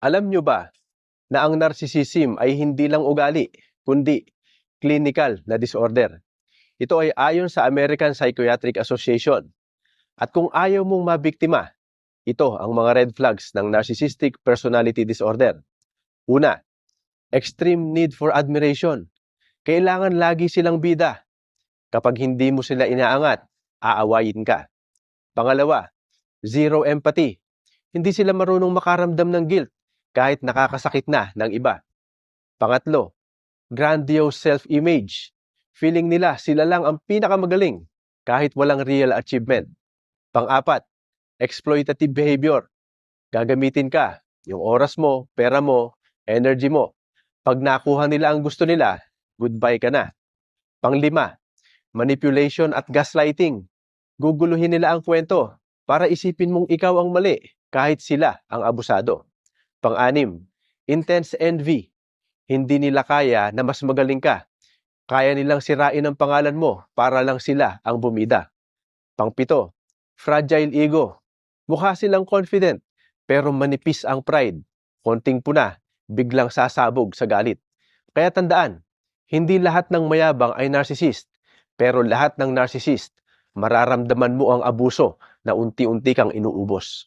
Alam nyo ba na ang narcissism ay hindi lang ugali, kundi clinical na disorder? Ito ay ayon sa American Psychiatric Association. At kung ayaw mong mabiktima, ito ang mga red flags ng narcissistic personality disorder. Una, extreme need for admiration. Kailangan lagi silang bida. Kapag hindi mo sila inaangat, aawayin ka. Pangalawa, zero empathy. Hindi sila marunong makaramdam ng guilt kahit nakakasakit na ng iba. Pangatlo, grandiose self-image. Feeling nila sila lang ang pinakamagaling kahit walang real achievement. Pang-apat, exploitative behavior. Gagamitin ka, yung oras mo, pera mo, energy mo. Pag nakuha nila ang gusto nila, goodbye ka na. Panglima, manipulation at gaslighting. Guguluhin nila ang kwento para isipin mong ikaw ang mali kahit sila ang abusado. Pang-anim, intense envy. Hindi nila kaya na mas magaling ka. Kaya nilang sirain ang pangalan mo para lang sila ang bumida. Pangpito, fragile ego. Mukha silang confident pero manipis ang pride. Konting puna, biglang sasabog sa galit. Kaya tandaan, hindi lahat ng mayabang ay narcissist, pero lahat ng narcissist, mararamdaman mo ang abuso na unti-unti kang inuubos.